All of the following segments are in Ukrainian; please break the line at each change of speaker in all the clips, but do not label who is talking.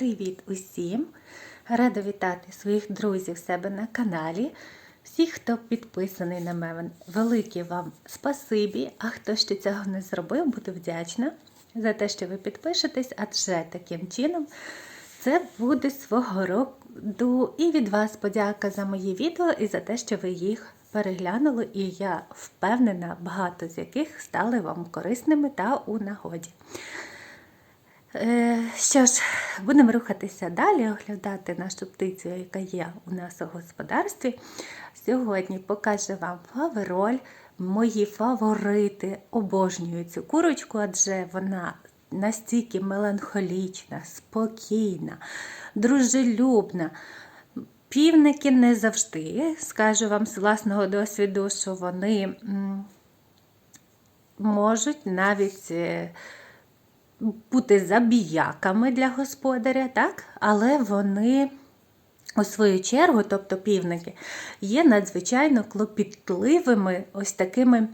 Привіт усім! Рада вітати своїх друзів в себе на каналі. Всіх, хто підписаний на мене, велике вам спасибі. А хто ще цього не зробив, буду вдячна за те, що ви підпишетесь, адже таким чином це буде свого роду і від вас подяка за мої відео і за те, що ви їх переглянули. І я впевнена, багато з яких стали вам корисними та у нагоді. Е, Що ж, будемо рухатися далі, оглядати нашу птицю, яка є у нас у господарстві. Сьогодні покажу вам фавероль, мої фаворити. Обожнюю цю курочку, адже вона настільки меланхолічна, спокійна, дружелюбна. Півники не завжди, скажу вам з власного досвіду, що вони можуть навіть. Бути забіяками для господаря, так? але вони, у свою чергу, тобто півники, є надзвичайно клопітливими ось такими,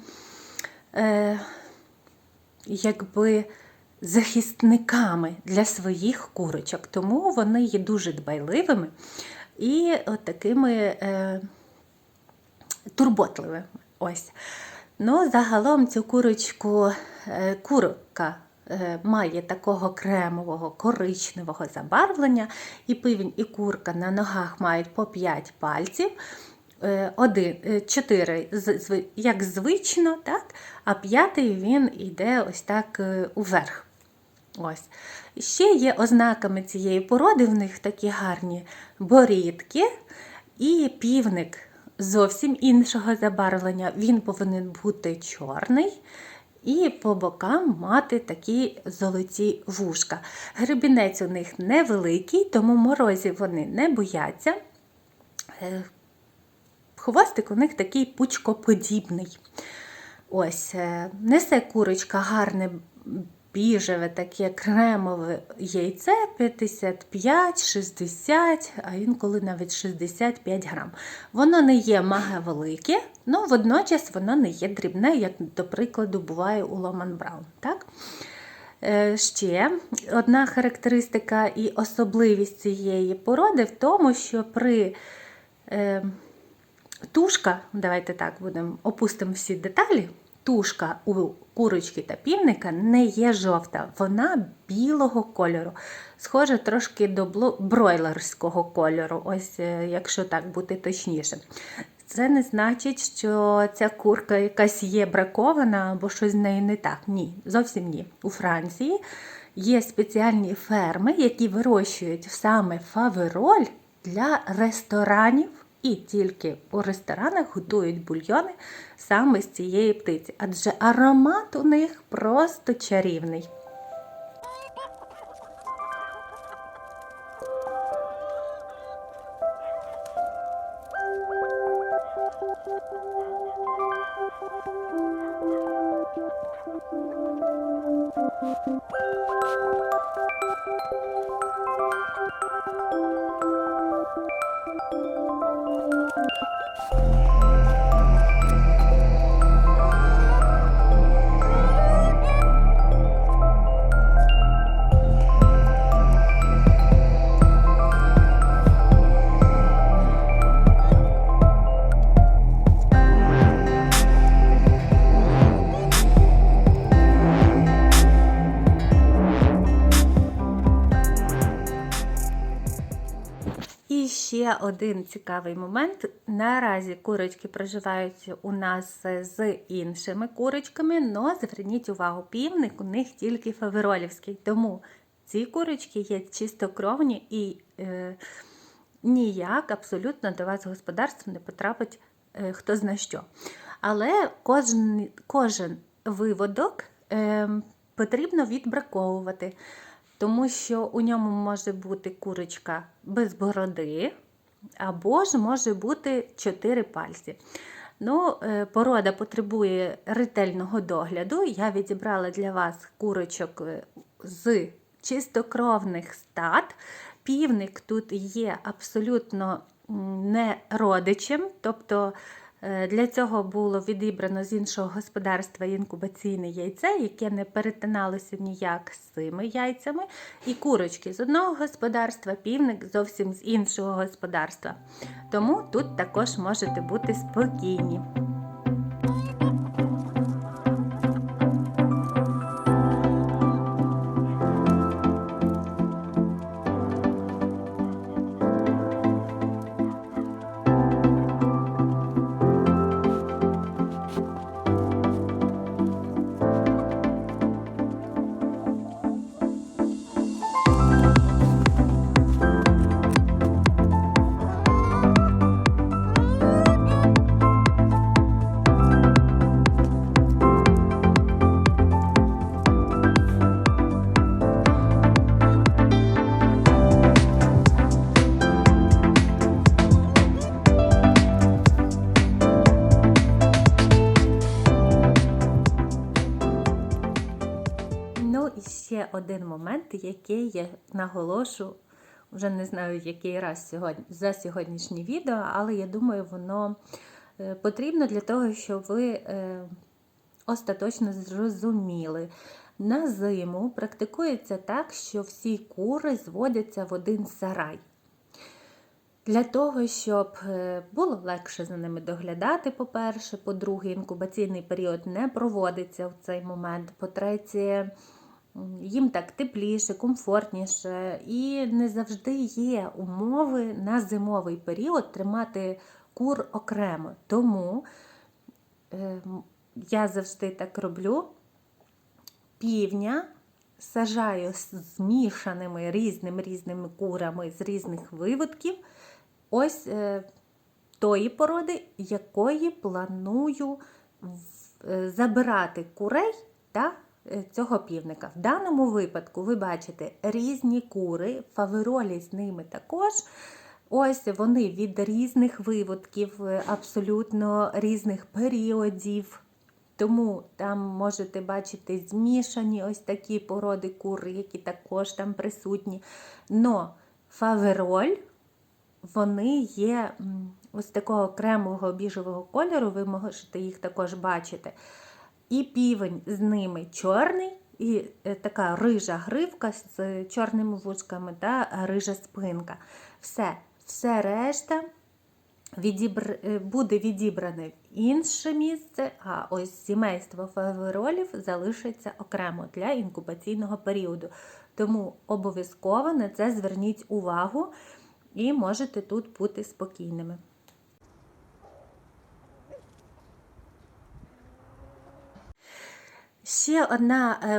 е, якби, захисниками для своїх курочок. Тому вони є дуже дбайливими і от такими е, турботливими. Ось. Ну, загалом цю курочку, е, курка має такого кремового коричневого забарвлення, і пивень, і курка на ногах мають по 5 пальців. Е, Один, е, чотири, як звично, так? а п'ятий він йде ось так е, уверх. Ось. Ще є ознаками цієї породи, в них такі гарні борідки і півник зовсім іншого забарвлення. Він повинен бути чорний і по бокам мати такі золоті вушка. Гребінець у них невеликий, тому морозів вони не бояться. Е, Хвостик у них такий пучкоподібний. Ось, е, несе курочка гарне біжеве, таке кремове яйце 55-60, а інколи навіть 65 грам. Воно не є маге велике, але водночас воно не є дрібне, як, до прикладу, буває у Ломан Браун. Так? Е, Ще одна характеристика і особливість цієї породи в тому, що при е, Тушка, давайте так будемо опустимо всі деталі. Тушка у курочки та півника не є жовта, вона білого кольору. Схожа трошки до бройлерського кольору, ось е, якщо так бути точніше. Це не значить, що ця курка якась є бракована або щось з нею не так. Ні, зовсім ні. У Франції є спеціальні ферми, які вирощують саме фавероль для ресторанів. І тільки у ресторанах готують бульйони саме з цієї птиці, адже аромат у них просто чарівний. Ще один цікавий момент. Наразі курочки проживають у нас з іншими курочками, але зверніть увагу, півник у них тільки фаверолівський. Тому ці курочки є чистокровні і е, ніяк абсолютно до вас господарство не потрапить е, хто зна що. Але кожен, кожен виводок е, потрібно відбраковувати. Тому що у ньому може бути курочка без бороди, або ж може бути 4 пальці. Ну, е, Порода потребує ретельного догляду. Я відібрала для вас курочок е, з чистокровних стад. Півник тут є абсолютно не родичем, тобто для цього було відібрано з іншого господарства інкубаційне яйце, яке не перетиналося ніяк з цими яйцями. І курочки з одного господарства, півник зовсім з іншого господарства. Тому тут також можете бути спокійні. І ще один момент, який я наголошу, вже не знаю, який раз сьогодні, за сьогоднішнє відео, але я думаю, воно е, потрібно для того, щоб ви е, остаточно зрозуміли. На зиму практикується так, що всі кури зводяться в один сарай. Для того, щоб е, було легше за ними доглядати, по-перше, по-друге, інкубаційний період не проводиться в цей момент. По-третє, їм так тепліше, комфортніше, і не завжди є умови на зимовий період тримати кур окремо. Тому е, я завжди так роблю. Півня сажаю змішаними різними різними курами з різних виводків. Ось е, тої породи, якої планую е, забирати курей та цього півника. В даному випадку ви бачите різні кури, фаверолі з ними також. Ось вони від різних виводків, е, абсолютно різних періодів. Тому там можете бачити змішані ось такі породи кур, які також там присутні. Но фавероль вони є ось такого кремового біжевого кольору, ви можете їх також бачити. І півень з ними чорний, і е, така рижа гривка з чорними вушками та рижа спинка. Все, все решта відібр... е, буде відібране в інше місце, а ось сімейство фаверолів залишиться окремо для інкубаційного періоду. Тому обов'язково на це зверніть увагу і можете тут бути спокійними. Ще одна е,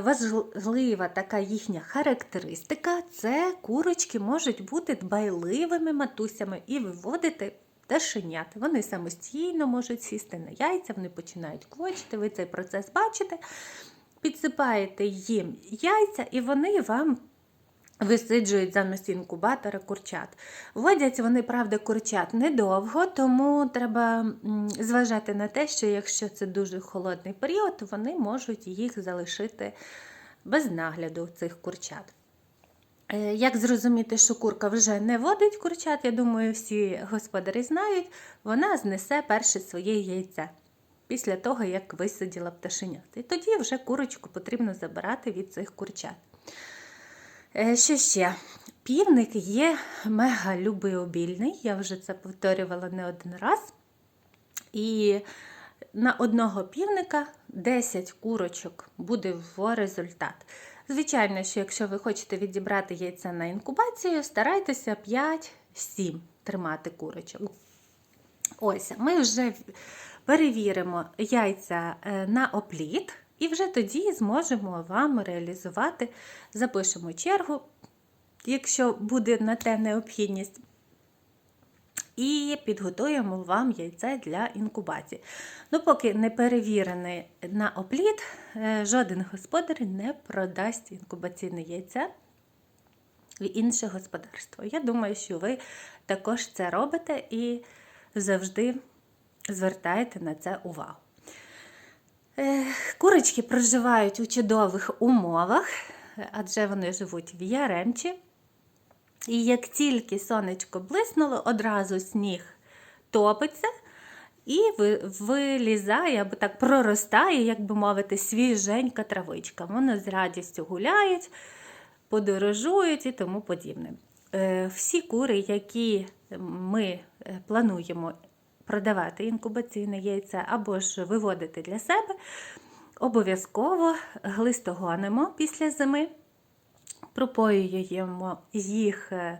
важлива така їхня характеристика це курочки можуть бути дбайливими матусями і виводити пташенят. Вони самостійно можуть сісти на яйця, вони починають клочити, ви цей процес бачите, підсипаєте їм яйця, і вони вам висиджують замість інкубатора курчат. Вводять вони, правда, курчат недовго, тому треба зважати на те, що якщо це дуже холодний період, вони можуть їх залишити без нагляду цих курчат. Е, Як зрозуміти, що курка вже не водить курчат, я думаю, всі господарі знають, вона знесе перше своє яйце після того, як висиділа пташенят. І тоді вже курочку потрібно забирати від цих курчат. Е, Що ще? Півник є мега любиобільний, я вже це повторювала не один раз. І на одного півника 10 курочок буде в результат. Звичайно, що якщо ви хочете відібрати яйця на інкубацію, старайтеся 5-7 тримати курочок. Ось, ми вже перевіримо яйця е, на опліт, і вже тоді зможемо вам реалізувати, запишемо чергу, якщо буде на те необхідність. І підготуємо вам яйце для інкубації. Ну, поки не перевірене на опліт, е, жоден господар не продасть інкубаційне яйце в інше господарство. Я думаю, що ви також це робите і завжди звертаєте на це увагу. Курочки проживають у чудових умовах, адже вони живуть в яремчі. І як тільки сонечко блиснуло, одразу сніг топиться і вилізає, або так проростає, як би мовити, свіженька травичка. Вони з радістю гуляють, подорожують і тому подібне. Е, Всі кури, які ми е, плануємо продавати інкубаційне яйце або ж виводити для себе, обов'язково глистогонимо після зими пропоюємо їх е,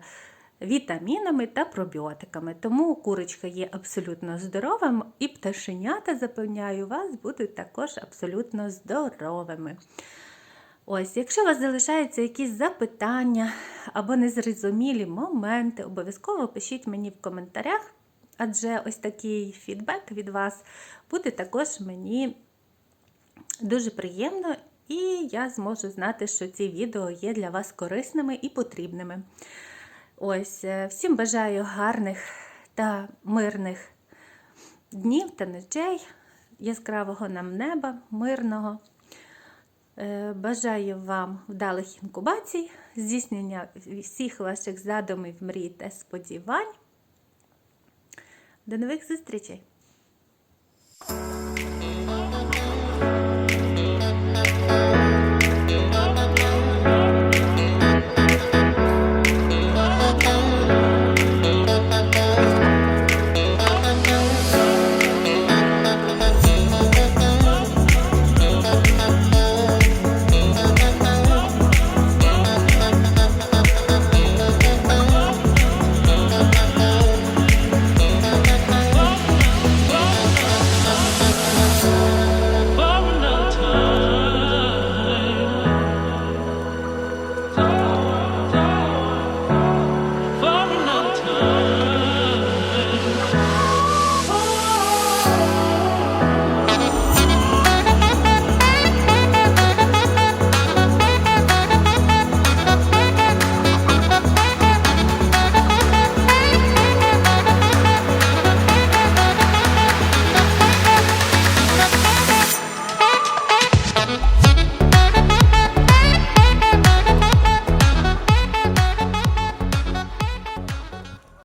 вітамінами та пробіотиками. Тому курочка є абсолютно здоровим, і пташенята, запевняю вас, будуть також абсолютно здоровими. Ось, якщо у вас залишаються якісь запитання або незрозумілі моменти, обов'язково пишіть мені в коментарях, адже ось такий фідбек від вас буде також мені дуже приємно, і я зможу знати, що ці відео є для вас корисними і потрібними. Ось, е, всім бажаю гарних та мирних днів та ночей, яскравого нам неба, мирного. Е, Бажаю вам вдалих інкубацій, здійснення всіх ваших задумів, мрій та сподівань. До нових зустрічей!